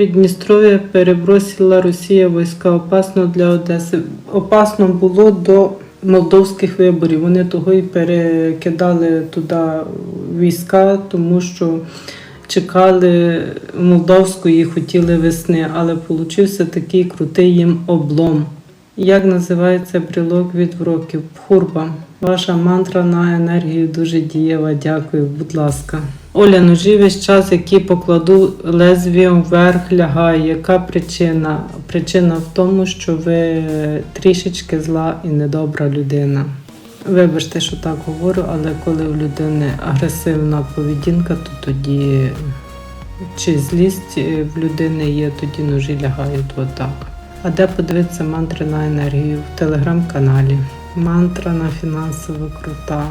Придністров'я перебросила Росія війська опасно для Одеси. Опасно було до молдовських виборів. Вони того і перекидали туди війська, тому що чекали молдовської хотіли весни, але получився такий крутий їм облом. Як називається брілок від вроків? Пхурба. Ваша мантра на енергію дуже дієва. Дякую, будь ласка. Оля, ножі весь час, який покладу лезвієм вверх лягає. Яка причина? Причина в тому, що ви трішечки зла і недобра людина. Вибачте, що так говорю, але коли в людини агресивна поведінка, то тоді чи злість е, в людини є, тоді ножі лягають отак. А де подивитися мантри на енергію? В телеграм-каналі. Мантра на фінансово крута.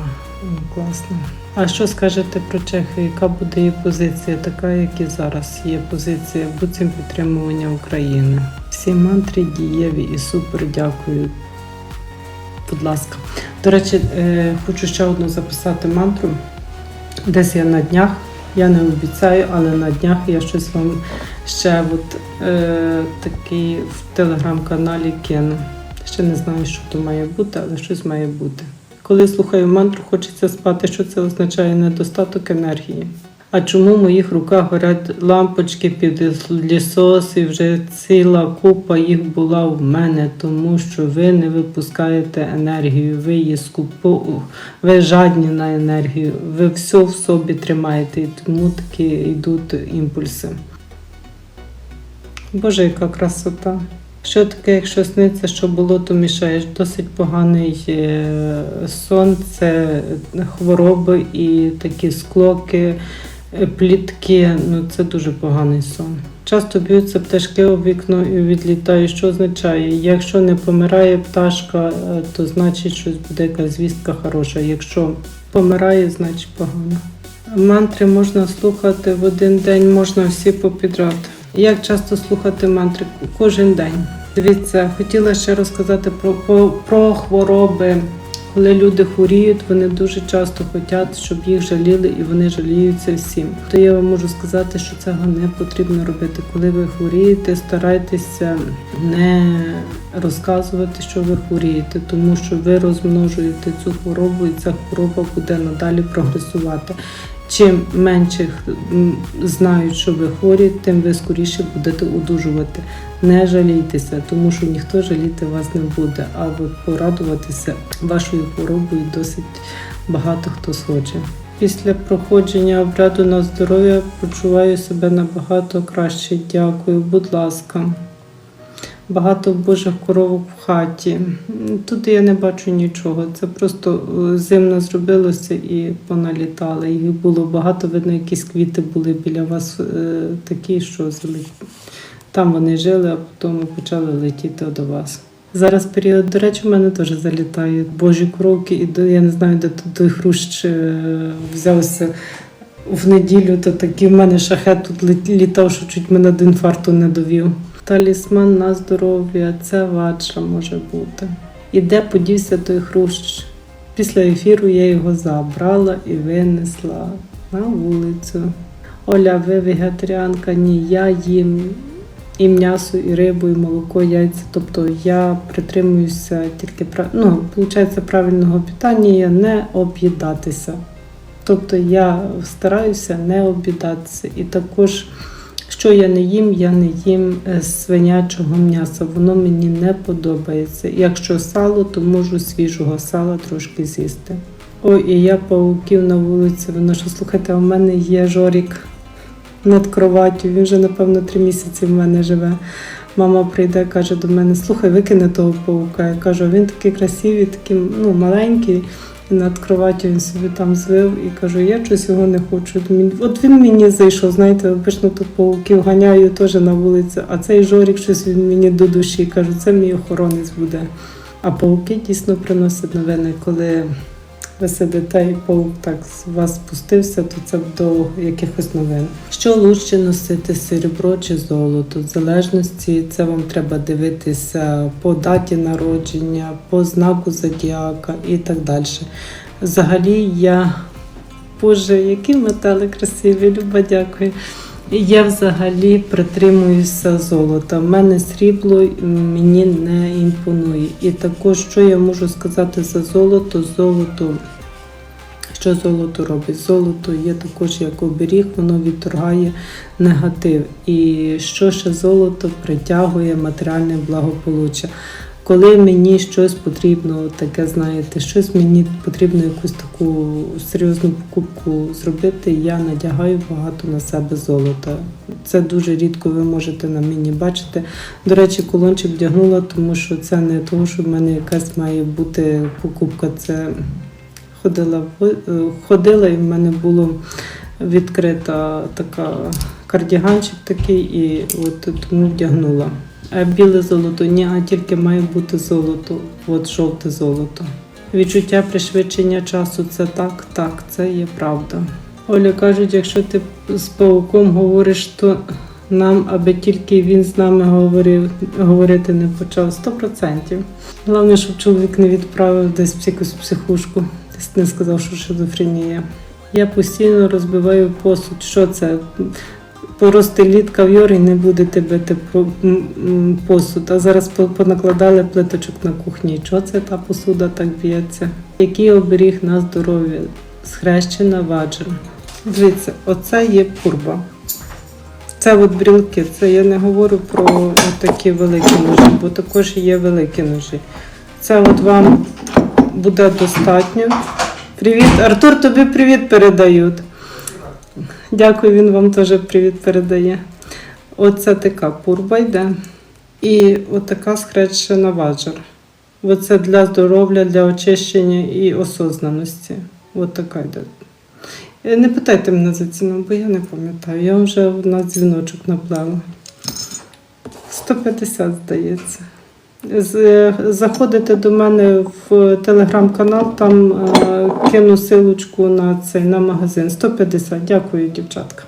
Ну, Класно. А що скажете про Чехію? Яка буде її позиція? Така, як і зараз є позиція буцім підтримування України. Всі мантри дієві і супер. Дякую. Будь ласка. До речі, е, хочу ще одну записати мантру. Десь я на днях. Я не обіцяю, але на днях я щось вам ще от, е, такий в телеграм-каналі кину. Ще не знаю, що то має бути, але щось має бути. Коли слухаю мантру, хочеться спати, що це означає недостаток енергії. А чому в моїх руках горять лампочки під лісос і вже ціла купа їх була в мене, тому що ви не випускаєте енергію, ви її скупу, ви жадні на енергію, ви все в собі тримаєте, і тому такі йдуть імпульси. Боже, яка красота! Що таке, якщо сниться, що було, то мішаєш? Досить поганий е, сон, це хвороби і такі склоки, е, плітки. Ну це дуже поганий сон. Часто б'ються пташки у вікно і відлітають. Що означає? Якщо не помирає пташка, е, то значить щось буде якась звістка хороша. Якщо помирає, значить погано. Мантри можна слухати в один день, можна всі попідряд. Як часто слухати мантри? Кожен день. Дивіться, хотіла ще розказати про, про, про хвороби. Коли люди хворіють, вони дуже часто хочуть, щоб їх жаліли, і вони жаліються всім. То я вам можу сказати, що цього не потрібно робити. Коли ви хворієте, старайтеся не розказувати, що ви хворієте, тому що ви розмножуєте цю хворобу, і ця хвороба буде надалі прогресувати. Чим менше знають, що ви хворі, тим ви скоріше будете одужувати. Не жалійтеся, тому що ніхто жаліти вас не буде, а от порадуватися вашою хворобою досить багато хто схоче. Після проходження обряду на здоров'я почуваю себе набагато краще. Дякую, будь ласка. Багато божих коровок в хаті. Тут я не бачу нічого. Це просто е, зимно зробилося і поналітали. Їх було багато, видно, якісь квіти були біля вас е, такі, що там вони жили, а потім почали летіти до вас. Зараз період, до речі, в мене теж залітають божі коровки, і до- я не знаю, де тут хрущ е, взявся в неділю, то такий в мене шахет тут літав, що чуть мене до інфаркту не довів. Талісман на здоров'я, це ватша може бути. І де подівся той хрущ? Після ефіру я його забрала і винесла на вулицю. Оля, ви вегетаріанка? Ні, я їм і м'ясо, і рибу, і молоко, яйця. Тобто я притримуюся тільки ну, виходить, правильного питання є не об'їдатися. Тобто я стараюся не об'їдатися. І також, що я не їм, я не їм е, свинячого м'яса. Воно мені не подобається. Якщо сало, то можу свіжого сала трошки з'їсти. Ой, і я пауків на вулиці виношу. Слухайте, а в мене є жорік над кроваттю. Він вже, напевно, три місяці в мене живе. Мама прийде, каже до мене: слухай, викине того паука. Я кажу, він такий красивий, такий ну, маленький. Над кроваттю він собі там звив і кажу, я щось його не хочу. От він мені зайшов, знаєте, обично тут пауків ганяю теж на вулиці, а цей жорік щось він мені до душі. Кажу, це мій охоронець буде. А пауки дійсно приносять новини, коли ви сидите і паук так з вас спустився, то це до якихось новин. Що лучше носити серебро чи золото? В залежності це вам треба дивитися по даті народження, по знаку зодіака і так далі. Взагалі я. Боже, які метали красиві, Люба, дякую. Я взагалі притримуюся золота. В мене срібло мені не імпонує. І також, що я можу сказати за золото, золото. Що золото робить? Золото є також як оберіг, воно відторгає негатив. І що ще золото притягує матеріальне благополуччя. Коли мені щось потрібно, таке знаєте, щось мені потрібно якусь таку серйозну покупку зробити, я надягаю багато на себе золота. Це дуже рідко ви можете на мені бачити. До речі, колончик вдягнула, тому що це не того, що в мене якась має бути покупка. Це ходила е, ходила, і в мене було відкрита така кардіганчик такий, і от тому вдягнула. А біле золото ні, а тільки має бути золото, от жовте золото. Відчуття пришвидшення часу це так, так, це є правда. Оля кажуть, якщо ти з пауком говориш, то нам, аби тільки він з нами говорив, говорити не почав. Сто процентів. Головне, щоб чоловік не відправив десь якусь психушку, десь не сказав, що шизофренія. Я постійно розбиваю посуд. Що це? Порости лід кав'йор і не будете бити посуд. А зараз понакладали плиточок на кухні. Чого це та посуда так б'ється? Який оберіг на здоров'я? Схрещена ваджра. Дивіться, оце є пурба. Це от брілки. Це я не говорю про такі великі ножі, бо також є великі ножі. Це от вам буде достатньо. Привіт, Артур, тобі привіт передають. Дякую, він вам теж привіт передає. Оце така пурба йде. І отака схрещена ваджер. Оце для здоров'я, для очищення і осознаності. От така йде. Е, Не питайте мене за ціну, бо я не пам'ятаю. Я вже на дзвіночок наплела. 150, здається. Е, Заходите до мене в телеграм-канал, там е, кину силочку на цей на магазин. 150. Дякую, дівчатка.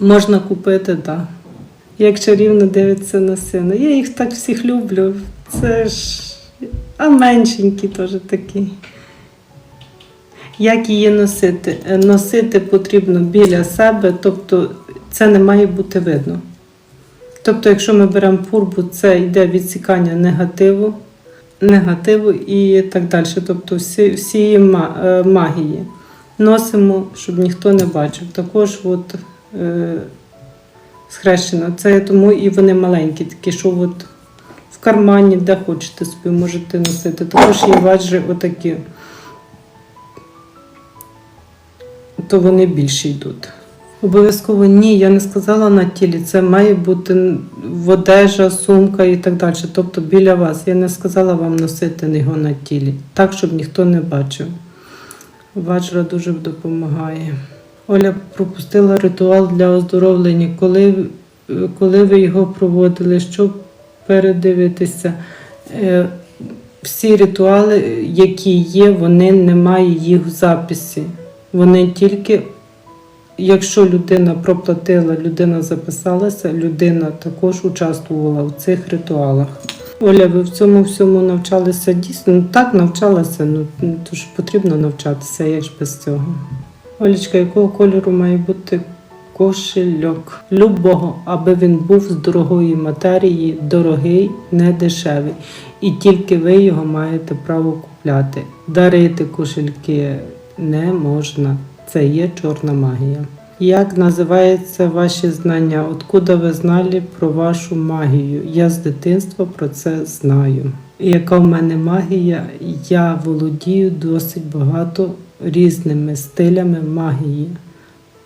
Можна купити, так. Да. Як чарівно дивиться на сина. Я їх так всіх люблю. Це ж. А меншенькі теж такі. Як її носити? Носити потрібно біля себе, тобто це не має бути видно. Тобто, якщо ми беремо пурбу, це йде відсікання негативу, негативу і так далі. Тобто всі, всі е, магії. Носимо, щоб ніхто не бачив. Також от, е, схрещена. Це тому і вони маленькі, такі, що от в кармані, де хочете собі можете носити. Також є ваджри отакі. То вони більше йдуть. Обов'язково ні, я не сказала на тілі. Це має бути одежа, сумка і так далі. Тобто біля вас. Я не сказала вам носити його на тілі, так, щоб ніхто не бачив. Ваджра дуже допомагає. Оля пропустила ритуал для оздоровлення. Коли, коли ви його проводили, щоб передивитися, Е, всі ритуали, які є, вони немає їх в записі. Вони тільки Якщо людина проплатила, людина записалася, людина також участвувала в цих ритуалах. Оля, ви в цьому всьому навчалися дійсно? Ну, так, навчалася, ну ну, то ж потрібно навчатися, як ж без цього. Олічка, якого кольору має бути кошельок? Любого, аби він був з дорогої матерії, дорогий, не дешевий. І тільки ви його маєте право купляти. Дарити кошельки не можна. Це є чорна магія. Як називаються ваші знання? Откуда ви знали про вашу магію? Я з дитинства про це знаю. Яка в мене магія? Я володію досить багато різними стилями магії.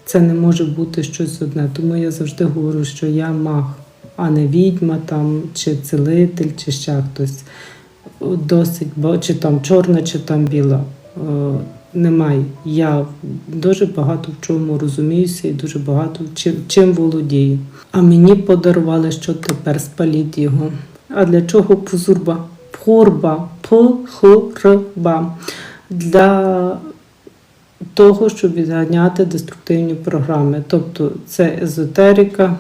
Це не може бути щось одне. Тому я завжди говорю, що я маг, а не відьма там, чи цілитель, чи ще хтось. Досить, чи там чорна, чи там біла. Немає. Я дуже багато в чому розуміюся і дуже багато чим, чим володію. А мені подарували, що тепер спаліть його. А для чого пузурба? Пхурба, пхурба. Для того, щоб відганяти деструктивні програми. Тобто це езотерика,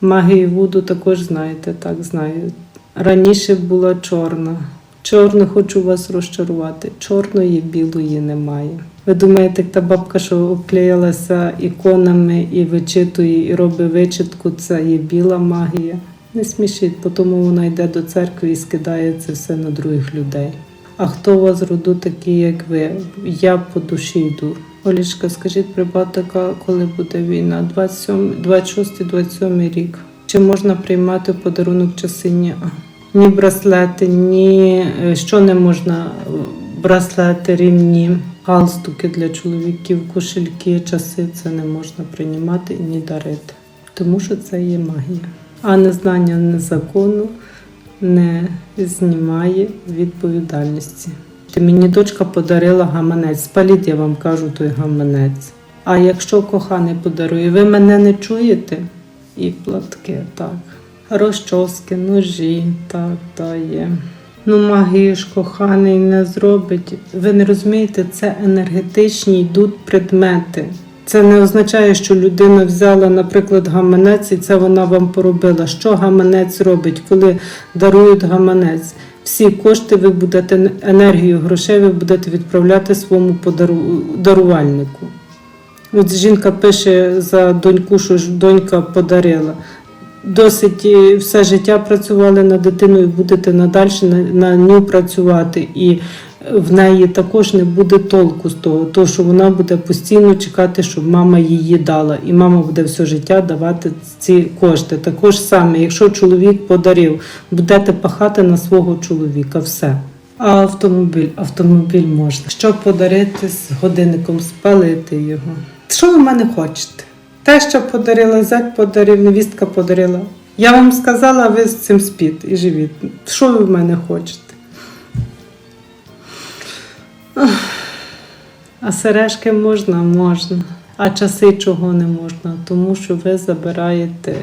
магії Вуду також знаєте, так знаю. Раніше була чорна, Чорно хочу вас розчарувати. Чорної білої немає. Ви думаєте, та бабка, що обклеїлася іконами і вичитує, і робить вичитку, це є біла магія. Не смішіть, тому вона йде до церкви і скидає це все на других людей. А хто у вас роду такий, як ви? Я по душі йду. Олічка, скажіть, прибатика, коли буде війна? 26-27 рік. Чи можна приймати подарунок часи? Ні. Браслети, ні е, що не можна. Браслети, рівні, галстуки для чоловіків, кошельки, часи це не можна приймати і ні дарити. Тому що це є магія. А незнання закону не знімає відповідальності. Мені дочка подарила гаманець. Спаліть, я вам кажу, той гаманець. А якщо коханий подарує, ви мене не чуєте? І платки, так. Розчоски, ножі, так, та є. Ну, магію ж коханий не зробить. Ви не розумієте, це енергетичні йдуть предмети. Це не означає, що людина взяла, наприклад, гаманець, і це вона вам поробила. Що гаманець робить, коли дарують гаманець? Всі кошти ви будете енергію грошей, ви будете відправляти своєму подару... дарувальнику. От жінка пише за доньку, що ж донька подарила. Досить е, все життя працювали над дитиною, будете надалі на, на ню працювати. І в неї також не буде толку з того, того, що вона буде постійно чекати, щоб мама її дала. І мама буде все життя давати ці кошти. Також саме, якщо чоловік подарив, будете пахати на свого чоловіка. Все. А автомобіль, автомобіль можна. Що подарити з годинником, спалити його. Що ви в мене хочете? Те, що подарила, зять подарив, невістка подарила. Я вам сказала, ви з цим спіть і живіть. Що ви в мене хочете? А сережки можна, можна. А часи чого не можна? Тому що ви забираєте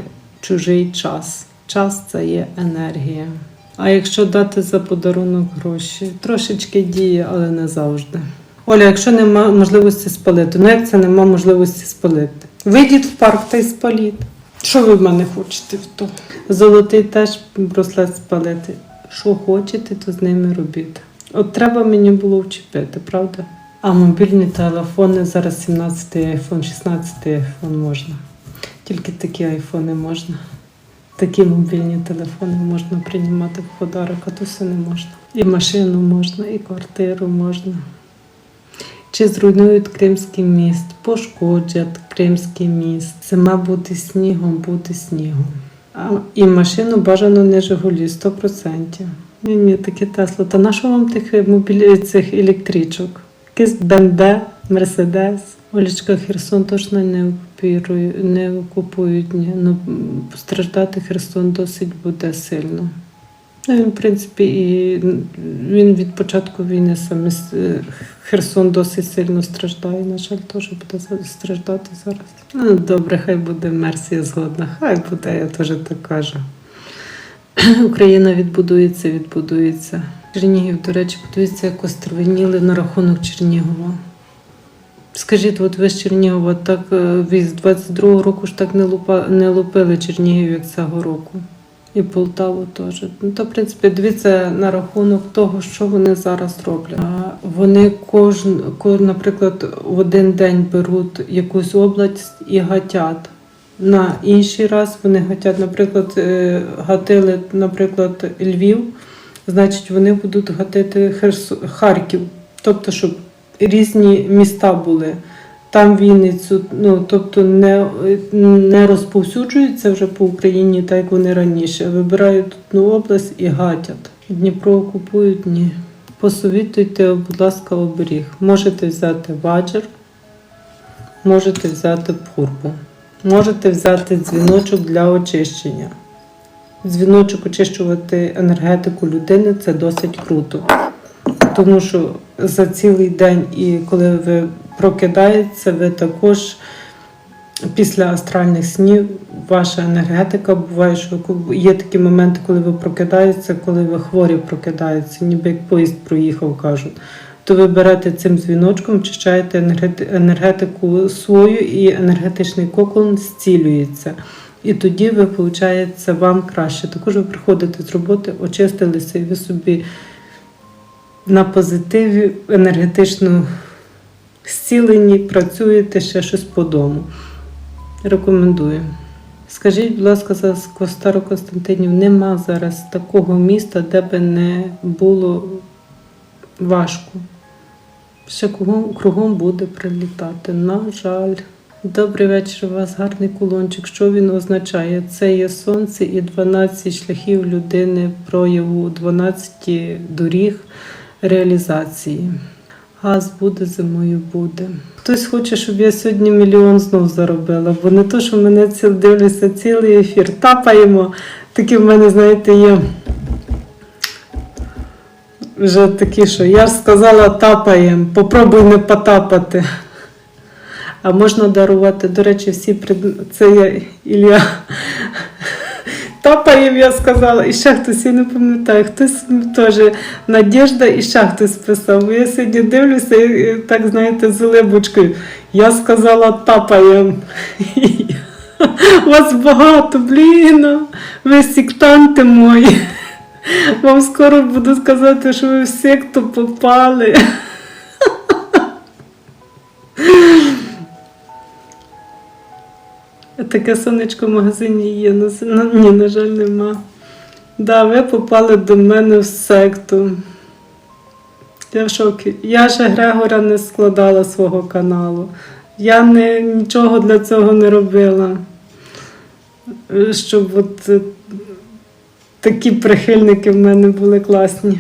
чужий час. Час це є енергія. А якщо дати за подарунок гроші, трошечки діє, але не завжди. Оля, якщо нема можливості спалити, ну як це нема можливості спалити? Вийдіть в парк та й спаліть. Що ви в мене хочете в то? Золотий теж браслет спалити. Що хочете, то з ними робіть. От треба мені було вчепити, правда? А мобільні телефони зараз 17 iPhone, 16 iPhone можна. Тільки такі айфони можна. Такі мобільні телефони можна приймати в подарок, а то все не можна. І машину можна, і квартиру можна. Чи зруйнують Кримський міст, пошкоджать Кримський міст. Зима буде снігом, буде снігом. А, і машину бажано не Жигулі, 100%. Ні, ні, таке Тесло. Та на що вам тих мобілі цих електричок? Якийсь БМВ, Мерседес. Олічка Херсон точно не окупірує- не окупують. Ні. Ну, постраждати Херсон досить буде сильно. Ну, він, в принципі, і він від початку війни саме е, Херсон досить сильно страждає. На жаль, теж буде страждати зараз. Ну, добре, хай буде Мерсія згодна. Хай буде, я теж так кажу. Україна відбудується, відбудується. Чернігів, до речі, подивіться, як остервеніли на рахунок Чернігова. Скажіть, от ви з Чернігова так е, з 22-го року ж так не, лупа, не лупили Чернігів, як цього року. І Полтаву теж. Ну, то, в принципі, дивіться на рахунок того, що вони зараз роблять. Вони кожен, наприклад, в один день беруть якусь область і гатять. На інший раз вони гатять, наприклад, е, гатили, наприклад, Львів, значить, вони будуть гатити. Харків. Тобто, щоб різні міста були. Там Вінницю, ну тобто не, не розповсюджуються вже по Україні, так як вони раніше. Вибирають одну область і гатять. Дніпро окупують ні. Посовітуйте, будь ласка, оберіг. Можете взяти ваджер, можете взяти пурпу, можете взяти дзвіночок для очищення. Дзвіночок очищувати енергетику людини це досить круто. Тому що за цілий день, і коли ви прокидаєтеся, ви також після астральних снів ваша енергетика буває, що є такі моменти, коли ви прокидаєтеся, коли ви хворі прокидаєтеся, ніби як поїзд проїхав, кажуть. То ви берете цим дзвіночком, чищаєте енергети- енергетику свою і енергетичний кокон зцілюється. І тоді ви, виходить, вам краще. Також ви приходите з роботи, очистилися, і ви собі на позитиві, енергетично зцілені, працюєте ще щось по дому. Рекомендую. Скажіть, будь ласка, за Старокостянтинів нема зараз такого міста, де би не було важко. Ще кругом, кругом буде прилітати. На жаль. Добрий вечір, у вас гарний кулончик. Що він означає? Це є сонце і 12 шляхів людини прояву, 12 доріг реалізації. Газ буде, зимою буде. Хтось хоче, щоб я сьогодні мільйон знов заробила, бо не то, що мене ціл дивлюся цілий ефір. Тапаємо. Такі в мене, знаєте, є вже такі, що я ж сказала тапаємо, попробуй не потапати. А можна дарувати, до речі, всі пред... це я Ілля. Тапаєм, я сказала, і ще хтось, я не пам'ятаю, хтось теж Надєжда і ще хтось писав. Я сьогодні дивлюся, і так знаєте, з улибочкою. Я сказала тапаєм. Вас багато, блін, ви сектанти мої. Вам скоро буду сказати, що ви в секту попали. Таке сонечко в магазині є. Ні, на жаль, нема. Да, ви попали до мене в секту. Я в шокі. Я ще Грегора не складала свого каналу. Я не, нічого для цього не робила. Щоб от е, такі прихильники в мене були класні.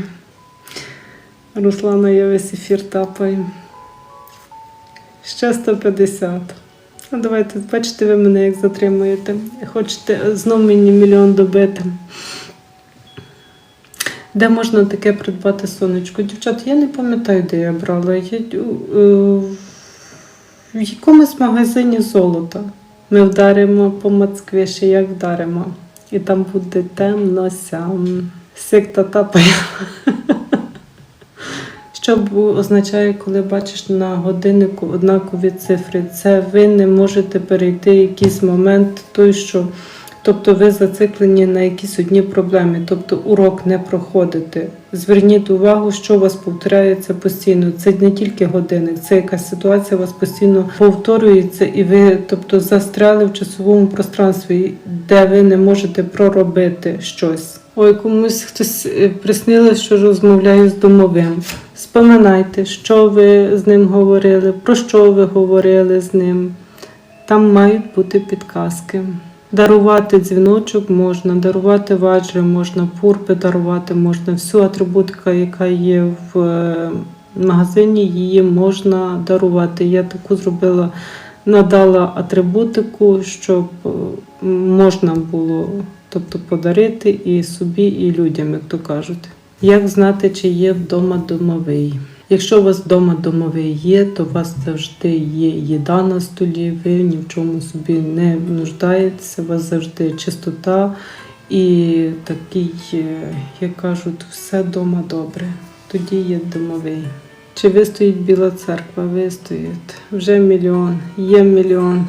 Руслана, я весь ефір тапаю. Ще 150. Ну, давайте, бачите, ви мене як затримуєте. Хочете знов мені мільйон добити. Де можна таке придбати сонечко? Дівчат, я не пам'ятаю, де я брала. Я, е, в якомусь магазині золота. Ми вдаримо по Москві, ще як вдаримо. І там буде темно сям. Секта тапає. Що означає, коли бачиш на годиннику однакові цифри? Це ви не можете перейти якийсь момент, той, що, тобто ви зациклені на якісь одні проблеми, тобто урок не проходите. Зверніть увагу, що у вас повторяється постійно. Це не тільки годинник, це якась ситуація у вас постійно повторюється, і ви, тобто, застряли в часовому пространстві, де ви не можете проробити щось. Ой, комусь хтось е, приснилось, що розмовляю з домовим. Споминайте, що ви з ним говорили, про що ви говорили з ним. Там мають бути підказки. Дарувати дзвіночок можна, дарувати ваджри можна, пурпи дарувати можна. Всю атрибутика, яка є в е, магазині, її можна дарувати. Я таку зробила, надала атрибутику, щоб е, можна було тобто, подарити і собі, і людям, як то кажуть. Як знати, чи є вдома домовий? Якщо у вас вдома домовий є, то у вас завжди є їда на столі, ви ні в чому собі не нуждаєтеся, у вас завжди чистота і такий, е, як кажуть, все вдома добре. Тоді є домовий. Чи вистоїть Біла церква? Вистоїть. Вже мільйон, є мільйон.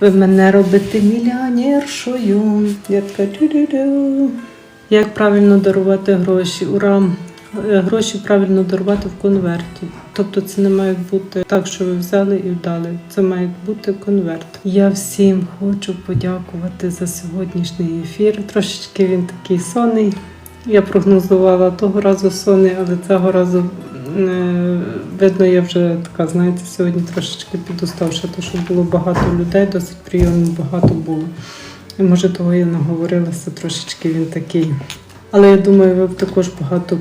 Ви мене робите мільйонершою. Я така тю-рю-рю. Як правильно дарувати гроші? Ура! Е, Гроші правильно дарувати в конверті. Тобто це не має бути так, що ви взяли і вдали. Це має бути конверт. Я всім хочу подякувати за сьогоднішній ефір. Трошечки він такий сонний. Я прогнозувала того разу сонний, але цього разу е, видно, я вже така, знаєте, сьогодні трошечки підуставши, тому що було багато людей, досить прийомно багато було. Може того я наговорилася трошечки він такий. Але я думаю, ви також багато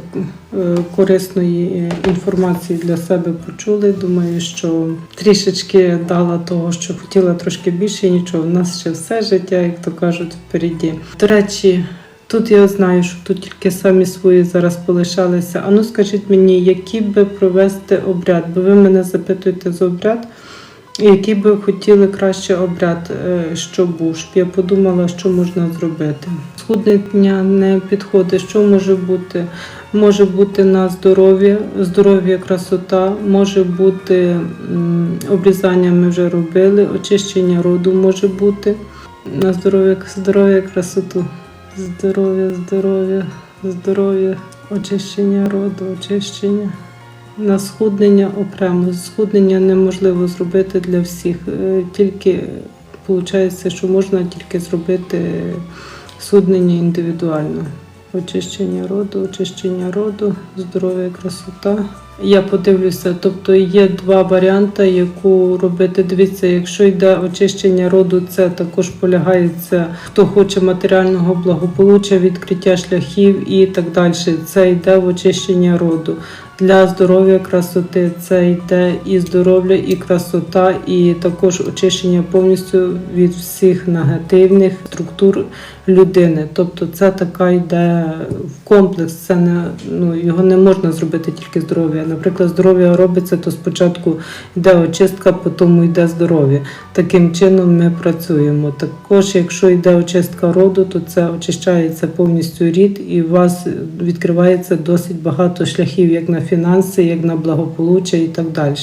е, корисної е, інформації для себе почули. Думаю, що трішечки дала того, що хотіла трошки більше, нічого. У нас ще все життя, як то кажуть, впереді. До речі, тут я знаю, що тут тільки самі свої зараз полишалися. А ну скажіть мені, який би провести обряд? Бо ви мене запитуєте за обряд. Який би хотіли краще обряд, е, щоб був, я подумала, що можна зробити. Схуднення не підходить. Що може бути? Може бути на здоров'я, здоров'я, красота, може бути обрізання ми вже робили, очищення роду може бути. На здоров'я, здоров'я, красоту. Здоров'я, здоров'я, здоров'я. очищення роду, очищення. На схуднення окремо. Схуднення неможливо зробити для всіх. Е, Тільки виходить, що можна тільки зробити схуднення індивідуально. Очищення роду, очищення роду, здоров'я, красота. Я подивлюся, тобто є два варіанти, яку робити. Дивіться, якщо йде очищення роду, це також полягається, хто хоче матеріального благополуччя, відкриття шляхів і так далі. Це йде в очищення роду. Для здоров'я, красоти. Це йде і здоров'я, і красота, і також очищення повністю від всіх негативних структур людини. Тобто це така йде в комплекс. Це не ну його не можна зробити тільки здоров'я. Наприклад, здоров'я робиться, то спочатку йде очистка, потім йде здоров'я. Таким чином ми працюємо. Також, якщо йде очистка роду, то це очищається повністю рід, і у вас відкривається досить багато шляхів, як на фінанси, як на благополуччя і так далі.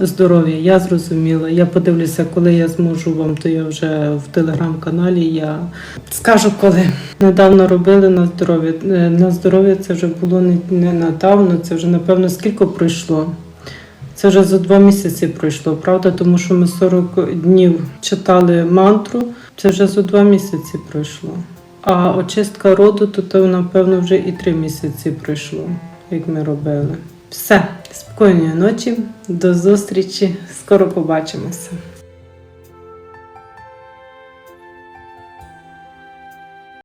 Здоров'я, я зрозуміла. Я подивлюся, коли я зможу вам, то я вже в телеграм-каналі. Я скажу, коли недавно робили на здоров'я. Е, На здоров'я це вже було не, не недавно, це вже напевно скільки пройшло. Це вже за два місяці пройшло, правда? Тому що ми 40 днів читали мантру. Це вже за два місяці пройшло. А очистка роду, то, то напевно вже і три місяці пройшло, як ми робили. Все, спокійної ночі, до зустрічі, скоро побачимося.